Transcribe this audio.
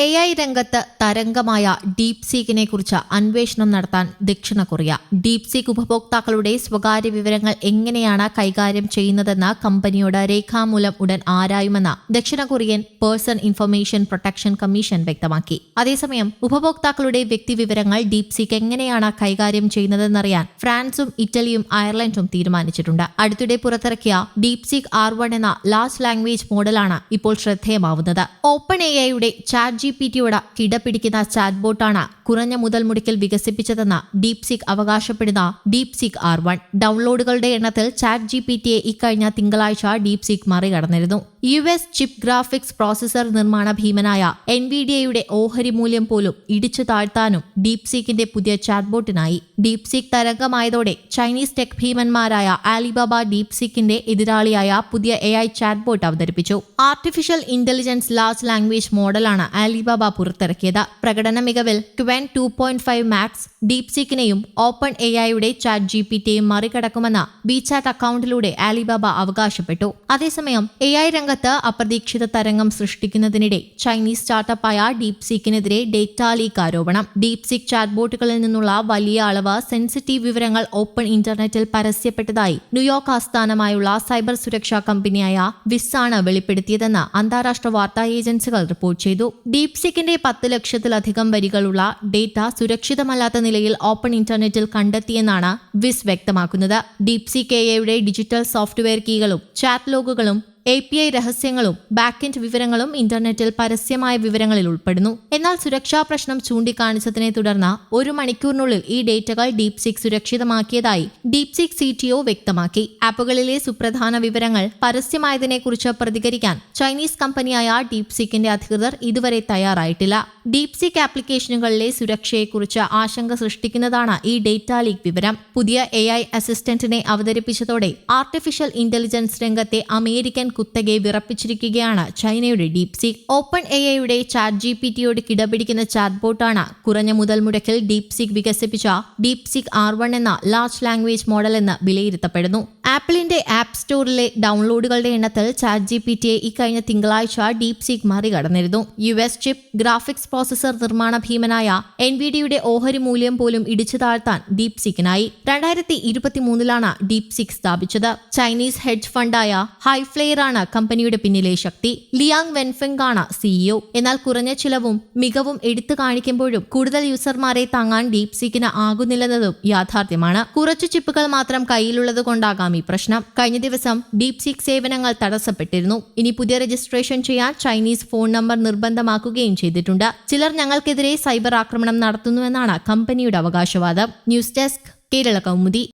A I രംഗത്ത് തരംഗമായ deep സീക്കിനെ കുറിച്ച് അന്വേഷണം നടത്താൻ ദക്ഷിണ കൊറിയ. ഡീപ് സീക്ക് ഉപഭോക്താക്കളുടെ സ്വകാര്യ വിവരങ്ങൾ എങ്ങനെയാണ് കൈകാര്യം ചെയ്യുന്നതെന്ന് കമ്പനിയോട് രേഖാമൂലം ഉടൻ ആരായുമെന്ന് ദക്ഷിണ Korean person information protection commission വ്യക്തമാക്കി. അതേസമയം ഉപഭോക്താക്കളുടെ വ്യക്തിവിവരങ്ങൾ ഡീപ് സീക്ക് എങ്ങനെയാണ് കൈകാര്യം ചെയ്യുന്നതെന്നറിയാൻ ഫ്രാൻസും ഇറ്റലിയും അയർലൻഡും തീരുമാനിച്ചിട്ടുണ്ട്. അടുത്തിടെ പുറത്തിറക്കിയ ഡീപ് സീക്ക് ആർ വൺ എന്ന ലാസ്റ്റ് ലാംഗ്വേജ് മോഡലാണ് ഇപ്പോൾ ശ്രദ്ധേയമാവുന്നത്. ഓപ്പൺ എ ഐയുടെ ചാറ്റ് ജി പി ടിയോട് കിടപിടിക്കുന്ന ചാറ്റ് ബോട്ടാണ് കുറഞ്ഞ മുതൽ മുടക്കിൽ വികസിപ്പിച്ചതെന്ന് ഡീപ് സിക് അവകാശപ്പെടുന്ന ഡീപ് സിക് ആർ വൺ. ഡൗൺലോഡുകളുടെ എണ്ണത്തിൽ ചാറ്റ് ജി പി ടിയെ ഇക്കഴിഞ്ഞ തിങ്കളാഴ്ച deep സിക് മറികടന്നിരുന്നു. U S chip graphics processor നിർമ്മാണ ഭീമനായ എൻ വി ഡി എയുടെ ഓഹരി മൂല്യം പോലും ഇടിച്ചു താഴ്ത്താനും ഡീപ് സീക്കിന്റെ പുതിയ ചാറ്റ്ബോട്ടിനായി. ഡീപ് സീക്ക് തരംഗമായതോടെ ചൈനീസ് ടെക് ഭീമന്മാരായ ആലിബാബ ഡീപ് സീക്കിന്റെ എതിരാളിയായ പുതിയ എ ഐ ചാറ്റ്ബോട്ട് അവതരിപ്പിച്ചു. ആർട്ടിഫിഷ്യൽ ഇന്റലിജൻസ് ലാർജ് ലാംഗ്വേജ് മോഡലാണ് ആലിബാബ പുറത്തിറക്കിയത്. പ്രകടന മികവിൽ Qwen two point five max deep സീക്കിനെയും ഓപ്പൺ എ ഐയുടെ ചാറ്റ് ജി പി ടിയെയും മറികടക്കുമെന്ന് ബിചാറ്റ് അക്കൗണ്ടിലൂടെ ആലിബാബ അവകാശപ്പെട്ടു. അതേസമയം എ ഐ രംഗത്ത് അപ്രതീക്ഷിത തരംഗം സൃഷ്ടിക്കുന്നതിനിടെ ചൈനീസ് സ്റ്റാർട്ടപ്പായ ഡീപ് സീക്കിനെതിരെ ഡേറ്റ ലീക്ക് ആരോപണം. ഡീപ് സീക്ക് ചാറ്റ്ബോട്ടുകളിൽ നിന്നുള്ള വലിയ അളവ് സെൻസിറ്റീവ് വിവരങ്ങൾ ഓപ്പൺ ഇന്റർനെറ്റിൽ പരസ്യപ്പെട്ടതായി ന്യൂയോർക്ക് ആസ്ഥാനമായുള്ള സൈബർ സുരക്ഷാ കമ്പനിയായ വിസാണ് വെളിപ്പെടുത്തിയതെന്ന് അന്താരാഷ്ട്ര വാർത്താ ഏജൻസികൾ റിപ്പോർട്ട് ചെയ്തു. ഡീപ് സീക്കിന്റെ പത്ത് ലക്ഷത്തിലധികം വരികളുള്ള ഡേറ്റ സുരക്ഷിതമല്ലാത്ത നിലയിൽ ഓപ്പൺ ഇന്റർനെറ്റിൽ കണ്ടെത്തിയെന്നാണ് വിസ് വ്യക്തമാക്കുന്നത്. ഡീപ് കെ എയുടെ ഡിജിറ്റൽ സോഫ്റ്റ്വെയർ കീകളും ചാറ്റ് ലോഗുകളും എ പി ഐ രഹസ്യങ്ങളും ബാക്കെൻഡ് വിവരങ്ങളും ഇന്റർനെറ്റിൽ പരസ്യമായ വിവരങ്ങളിൽ ഉൾപ്പെടുന്നു. എന്നാൽ സുരക്ഷാ പ്രശ്നം ചൂണ്ടിക്കാണിച്ചതിനെ തുടർന്ന് ഒരു മണിക്കൂറിനുള്ളിൽ ഈ ഡേറ്റകൾ ഡീപ് സിക് സുരക്ഷിതമാക്കിയതായി DeepSeek C T O വ്യക്തമാക്കി. ആപ്പുകളിലെ സുപ്രധാന വിവരങ്ങൾ പരസ്യമായതിനെക്കുറിച്ച് പ്രതികരിക്കാൻ ചൈനീസ് കമ്പനിയായ ഡീപ് സിക്കിന്റെ അധികൃതർ ഇതുവരെ തയ്യാറായിട്ടില്ല. ഡീപ് സിക് ആപ്ലിക്കേഷനുകളിലെ സുരക്ഷയെക്കുറിച്ച് ആശങ്ക സൃഷ്ടിക്കുന്നതാണ് ഈ ഡേറ്റ ലീക്ക് വിവരം. പുതിയ എ ഐ അസിസ്റ്റന്റിനെ അവതരിപ്പിച്ചതോടെ ആർട്ടിഫിഷ്യൽ ഇന്റലിജൻസ് രംഗത്തെ അമേരിക്കൻ കുത്തകെ വിറപ്പിച്ചിരിക്കുകയാണ്. ചൈനയുടെ ഡീപ് സീക്ക് ഓപ്പൺ എ ഐയുടെ ചാറ്റ് ജി പി ടിയോട് കിടപിടിക്കുന്ന ചാറ്റ് ബോട്ടാണ് കുറഞ്ഞ മുതൽ മുടക്കിൽ ഡീപ് സീക്ക് വികസിപ്പിച്ച ഡീപ് സീക്ക് ആർ വൺ എന്ന ലാർജ് ലാംഗ്വേജ് മോഡൽ എന്ന് വിലയിരുത്തപ്പെടുന്നു. ആപ്പിളിന്റെ ആപ്പ് സ്റ്റോറിലെ ഡൗൺലോഡുകളുടെ എണ്ണത്തിൽ ചാറ്റ് ജി പി ടിയെ ഇക്കഴിഞ്ഞ തിങ്കളാഴ്ച DeepSeek മറികടന്നിരുന്നു. U S chip graphics processor നിർമ്മാണ ഭീമനായ എൻ ബി ഡിയുടെ ഓഹരി മൂല്യം പോലും ഇടിച്ചു താഴ്ത്താൻ ഡീപ് സീക്കിനായി രണ്ടായിരത്തി ഇരുപത്തിമൂന്നിലാണ് ഡീപ് സീക്ക് സ്ഥാപിച്ചത്. ചൈനീസ് ഹെഡ്ജ് ഫണ്ടായ ഹൈഫ്ലെയർ ആണ് കമ്പനിയുടെ പിന്നിലെ ശക്തി. ലിയാങ് വെൻഫെങ് ആണ് സിഇഒ എന്നാൽ കുറഞ്ഞ ചിലവും മികവും എടുത്തു കാണിക്കുമ്പോഴും കൂടുതൽ യൂസർമാരെ താങ്ങാൻ ഡീപ് സീക്കിന് ആകുന്നില്ലെന്നതും യാഥാർത്ഥ്യമാണ്. കുറച്ചു ചിപ്പുകൾ മാത്രം കയ്യിലുള്ളത് കൊണ്ടാകാം ഈ പ്രശ്നം. കഴിഞ്ഞ ദിവസം ഡീപ് സീക്ക് സേവനങ്ങൾ തടസ്സപ്പെട്ടിരുന്നു. ഇനി പുതിയ രജിസ്ട്രേഷൻ ചെയ്യാൻ ചൈനീസ് ഫോൺ നമ്പർ നിർബന്ധമാക്കുകയും ചെയ്തിട്ടുണ്ട്. ചിലർ ഞങ്ങൾക്കെതിരെ സൈബർ ആക്രമണം നടത്തുന്നുവെന്നാണ് കമ്പനിയുടെ അവകാശവാദം. News desk Kerala Kaumudi.